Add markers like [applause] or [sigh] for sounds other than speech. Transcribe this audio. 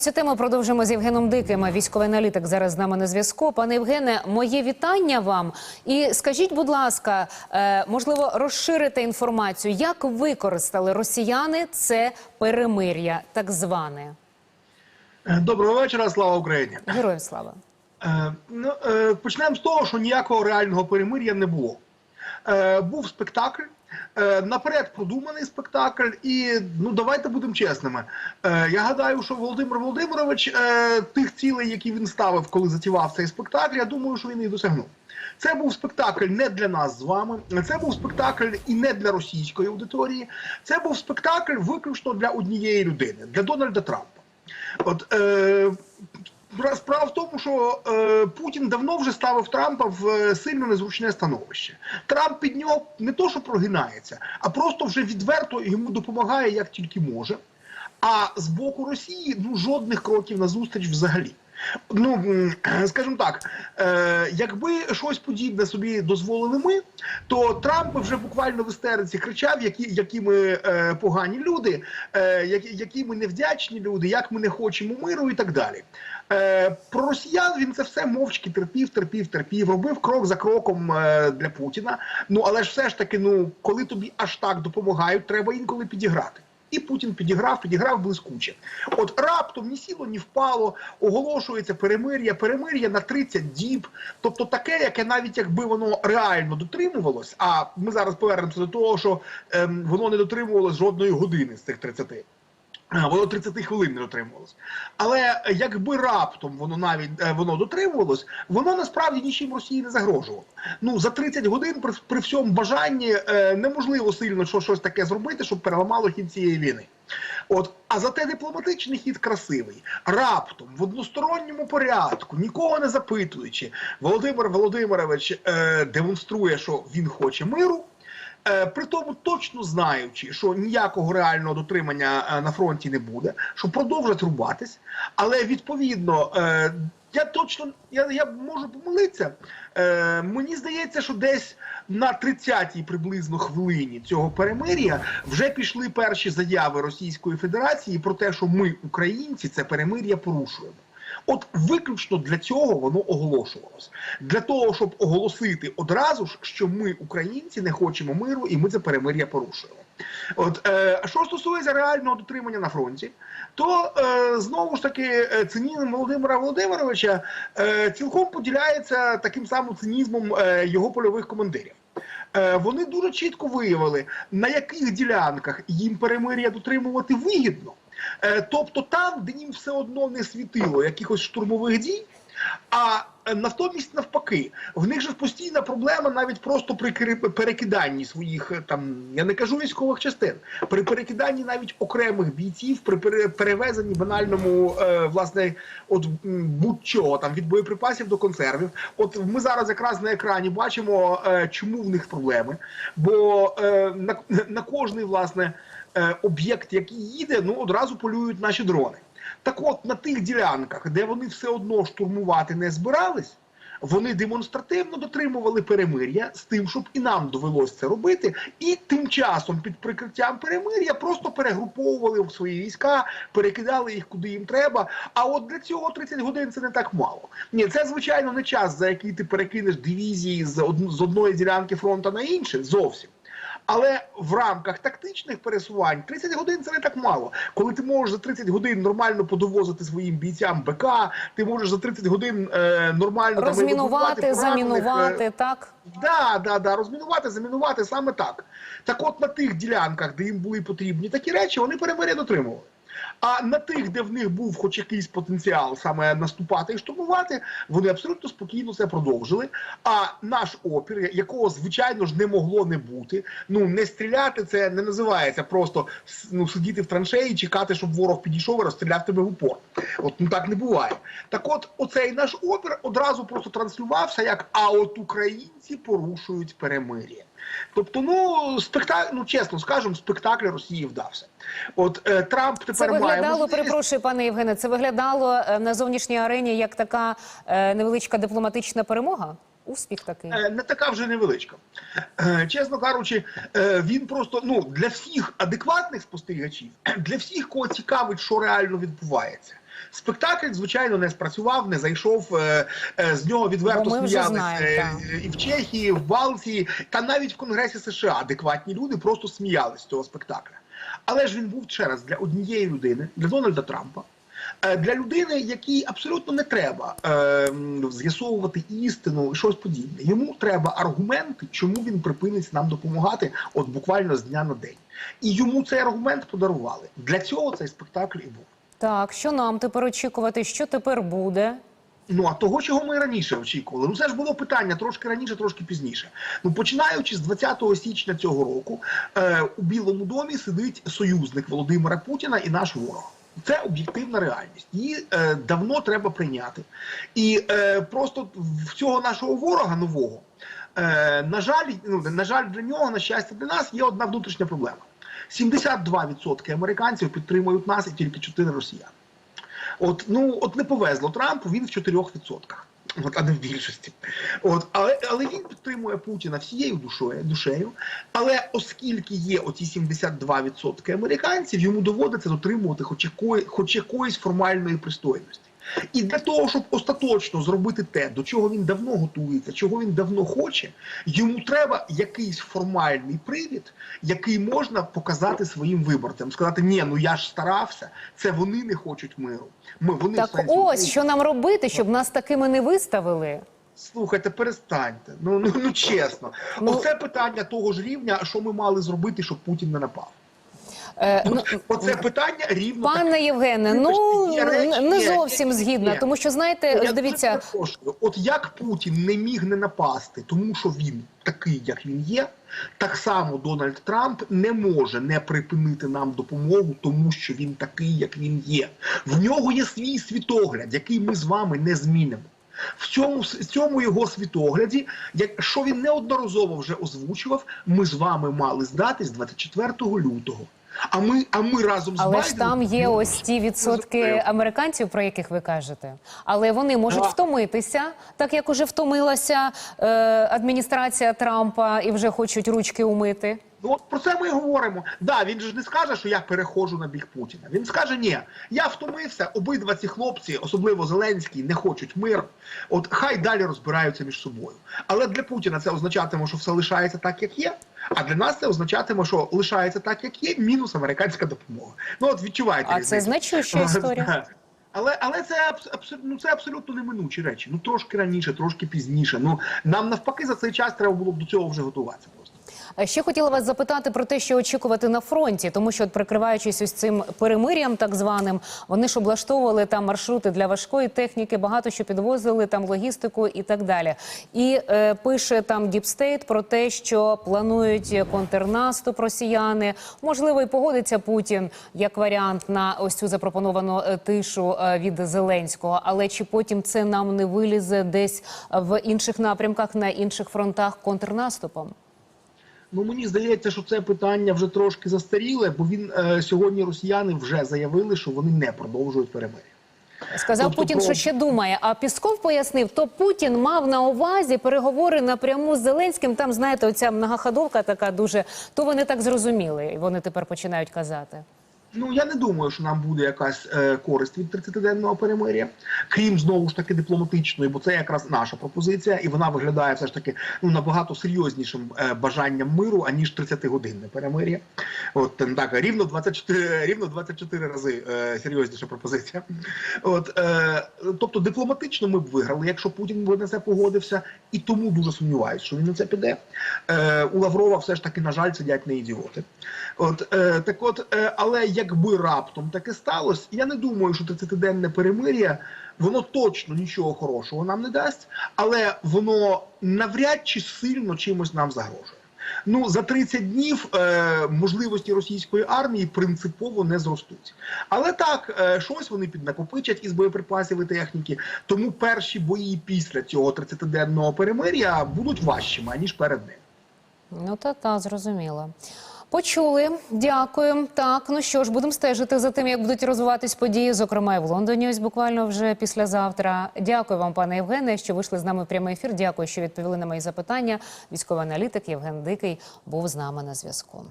Цю тему продовжимо з Євгеном Диким. Військовий аналітик зараз з нами на зв'язку. Пане Євгене, моє вітання вам. І скажіть, будь ласка, е, можливо, розширити інформацію, як використали росіяни це перемир'я, так зване. Доброго вечора, слава Україні. Героям слава. Е, ну, е, почнемо з того, що ніякого реального перемир'я не було. Е, був спектакль, е, наперед продуманий спектакль, і ну давайте будемо чесними. Е, я гадаю, що Володимир Володимирович е, тих цілей, які він ставив, коли затівав цей спектакль, я думаю, що він їх досягнув. Це був спектакль не для нас з вами. Це був спектакль і не для російської аудиторії. Це був спектакль виключно для однієї людини, для Дональда Трампа. От е, справа в тому, що е, Путін давно вже ставив Трампа в е, сильно незручне становище. Трамп під нього не то, що прогинається, а просто вже відверто йому допомагає як тільки може. А з боку Росії ну жодних кроків назустріч взагалі. Ну скажімо так, е, якби щось подібне собі дозволили ми, то Трамп вже буквально в істериці кричав, які, які ми е, погані люди, е, які, які ми невдячні люди, як ми не хочемо миру і так далі. Про росіян він це все мовчки терпів, терпів, терпів, робив крок за кроком для Путіна. Ну але ж все ж таки, ну коли тобі аж так допомагають, треба інколи підіграти. І Путін підіграв, підіграв блискуче. От раптом ні сіло, ні впало, оголошується перемир'я, перемир'я на 30 діб. Тобто таке, яке навіть якби воно реально дотримувалось, а ми зараз повернемося до того, що ем, воно не дотримувалось жодної години з цих 30. Воно 30 хвилин не дотримувалось. Але якби раптом воно навіть е, воно дотримувалось, воно насправді нічим Росії не загрожувало. Ну за 30 годин при, при всьому бажанні е, неможливо сильно що, щось таке зробити, щоб переламало хід цієї війни. От, а зате дипломатичний хід красивий. Раптом в односторонньому порядку, нікого не запитуючи, Володимир Володимирович е, демонструє, що він хоче миру. Е, При тому точно знаючи, що ніякого реального дотримання е, на фронті не буде, що продовжать рубатись, але відповідно. е, Я точно я, я можу помилитися. Е, мені здається, що десь на 30-й приблизно хвилині цього перемир'я вже пішли перші заяви Російської Федерації про те, що ми, українці, це перемир'я порушуємо. От виключно для цього воно оголошувалось. Для того, щоб оголосити одразу ж, що ми, українці, не хочемо миру і ми це перемир'я порушуємо. От е, що стосується реального дотримання на фронті, то е, знову ж таки е, цинізм Володимира Володимировича е, цілком поділяється таким самим цинізмом е, його польових командирів. Е, вони дуже чітко виявили, на яких ділянках їм перемир'я дотримувати вигідно. Е, Тобто там, де їм все одно не світило якихось штурмових дій, а е, натомість навпаки, в них же постійна проблема навіть просто при перекиданні своїх е, там, я не кажу військових частин, при перекиданні навіть окремих бійців, при пере- перевезенні банальному е, власне, от будь-чого там від боєприпасів до консервів. От ми зараз якраз на екрані бачимо, чому в них проблеми, бо на, на кожний власне об'єкт, який їде, ну одразу полюють наші дрони. Так от на тих ділянках, де вони все одно штурмувати не збирались, вони демонстративно дотримували перемир'я з тим, щоб і нам довелось це робити, і тим часом під прикриттям перемир'я просто перегруповували свої війська, перекидали їх куди їм треба. А от для цього 30 годин це не так мало. Ні, це звичайно не час, за який ти перекинеш дивізії з, од- одної ділянки фронту на інше зовсім. Але в рамках тактичних пересувань 30 годин це не так мало. Коли ти можеш за 30 годин нормально подовозити своїм бійцям БК, ти можеш за 30 годин е, нормально Розмінувати, там, е, замінувати, так? Да, да, да, розмінувати, замінувати саме так. Так от на тих ділянках, де їм були потрібні такі речі, вони перемир'я дотримували. А на тих, де в них був хоч якийсь потенціал саме наступати і штурмувати, вони абсолютно спокійно це продовжили. А наш опір, якого звичайно ж не могло не бути, ну не стріляти, це не називається просто ну, сидіти в траншеї, чекати, щоб ворог підійшов і розстріляв тебе в упор. От ну так не буває. Так, от оцей наш опір одразу просто транслювався як а от українці порушують перемир'я. Тобто, ну спектакль, ну чесно скажемо, спектакль Росії вдався. От е, Трамп тепер Це має виглядало, можливість... перепрошую, пане Євгене, це виглядало е, на зовнішній арені як така е, невеличка дипломатична перемога? Успіх такий. Е, не така вже невеличка. Е, Чесно кажучи, він просто ну для всіх адекватних спостерігачів, [clears throat] для всіх, кого цікавить, що реально відбувається. Спектакль, звичайно, не спрацював, не зайшов. е, е, З нього відверто так. і в Чехії, і в Балтії, та навіть в Конгресі США адекватні люди просто сміялись з цього спектакля. Але ж він був ще раз для однієї людини, для Дональда Трампа. е, Для людини, якій абсолютно не треба е, з'ясовувати істину і щось подібне. Йому треба аргументи, чому він припинить нам допомагати, от буквально з дня на день. І йому цей аргумент подарували. Для цього цей спектакль і був. Так, що нам тепер очікувати? Що тепер буде? Ну а того, чого ми раніше очікували, ну це ж було питання трошки раніше, трошки пізніше. Ну починаючи з 20 січня цього року, е, у Білому домі сидить союзник Володимира Путіна і наш ворог. Це об'єктивна реальність. Її е, давно треба прийняти. І е, просто в цього нашого ворога нового, е, на жаль, ну на жаль, для нього, на щастя, для нас є одна внутрішня проблема: 72% американців підтримують нас, і тільки 4 росіяни. От ну от не повезло Трампу, він в 4%. От, а не в більшості. От, але, але він підтримує Путіна всією душою, душею. Але оскільки є оці 72% американців, йому доводиться дотримувати хоч, якої, хоч якоїсь формальної пристойності. І для того, щоб остаточно зробити те, до чого він давно готується, чого він давно хоче, йому треба якийсь формальний привід, який можна показати своїм виборцям, сказати: ні, ну я ж старався, це вони не хочуть миру. Ми вони Так ось України. що нам робити, щоб нас такими не виставили. Слухайте, перестаньте. Ну ну ну чесно, Ну- оце питання того ж рівня, що ми мали зробити, щоб Путін не напав. Е, ну, Оце питання рівно. Пане Євгене, ну речі, не зовсім згідна, тому що знаєте, Я дивіться. От як Путін не міг не напасти, тому що він такий, як він є, так само Дональд Трамп не може не припинити нам допомогу, тому що він такий, як він є. В нього є свій світогляд, який ми з вами не змінимо. В цьому, в цьому його світогляді, як що він неодноразово вже озвучував, ми з вами мали здатись 24 лютого. А ми, а ми разом з але ж там є ну, ось ті відсотки американців, про яких ви кажете. Але вони можуть Так. втомитися, так як уже втомилася е, адміністрація Трампа і вже хочуть ручки умити. Ну от про це ми і говоримо. Да, він ж не скаже, що я переходжу на бік Путіна. Він скаже, ні, я втомився, обидва ці хлопці, особливо Зеленський, не хочуть мир. От хай далі розбираються між собою. Але для Путіна це означатиме, що все лишається так, як є. А для нас це означатиме, що лишається так, як є, мінус американська допомога. Ну от відчуваєте. А це значуща історія. Але але це ну, це абсолютно неминучі речі. Ну трошки раніше, трошки пізніше. Ну нам навпаки за цей час треба було б до цього вже готуватися. Просто Ще хотіла вас запитати про те, що очікувати на фронті, тому що, от, прикриваючись ось цим перемир'ям, так званим, вони ж облаштовували там маршрути для важкої техніки, багато що підвозили там логістику і так далі. І е, пише там Діпстейт про те, що планують контрнаступ росіяни. Можливо, і погодиться Путін як варіант на ось цю запропоновану е, тишу е, від Зеленського. Але чи потім це нам не вилізе десь в інших напрямках на інших фронтах контрнаступом? Ну мені здається, що це питання вже трошки застаріле, бо він е, сьогодні росіяни вже заявили, що вони не продовжують перемир'я. Сказав Тобто Путін, про- що ще думає. А Пісков пояснив, то Путін мав на увазі переговори напряму з Зеленським. Там знаєте, оця многоходовка така дуже. То вони так зрозуміли, і вони тепер починають казати. Ну я не думаю, що нам буде якась е, користь від 30-денного перемир'я, крім знову ж таки дипломатичної, бо це якраз наша пропозиція, і вона виглядає все ж таки ну набагато серйознішим е, бажанням миру аніж 30-годинне перемир'я. От е, так рівно 24, рівно 24 рази е, серйозніша пропозиція. От е, тобто дипломатично ми б виграли, якщо Путін би на це погодився, і тому дуже сумніваюся, що він на це піде. Е, у Лаврова все ж таки, на жаль, сидять не ідіоти. От е, так, от, е, але якби раптом таке сталося, я не думаю, що 30-денне перемир'я воно точно нічого хорошого нам не дасть, але воно навряд чи сильно чимось нам загрожує. Ну за 30 днів е, можливості російської армії принципово не зростуть. Але так, е, щось вони піднакопичать із боєприпасів і техніки. Тому перші бої після цього 30-денного перемир'я будуть важчими аніж перед ним. Ну та та зрозуміло. Почули, дякую. Так, ну що ж, будемо стежити за тим, як будуть розвиватись події, зокрема і в Лондоні. Ось буквально вже післязавтра. Дякую вам, пане Євгене, що вийшли з нами в прямий ефір. Дякую, що відповіли на мої запитання. Військовий аналітик Євген Дикий був з нами на зв'язку.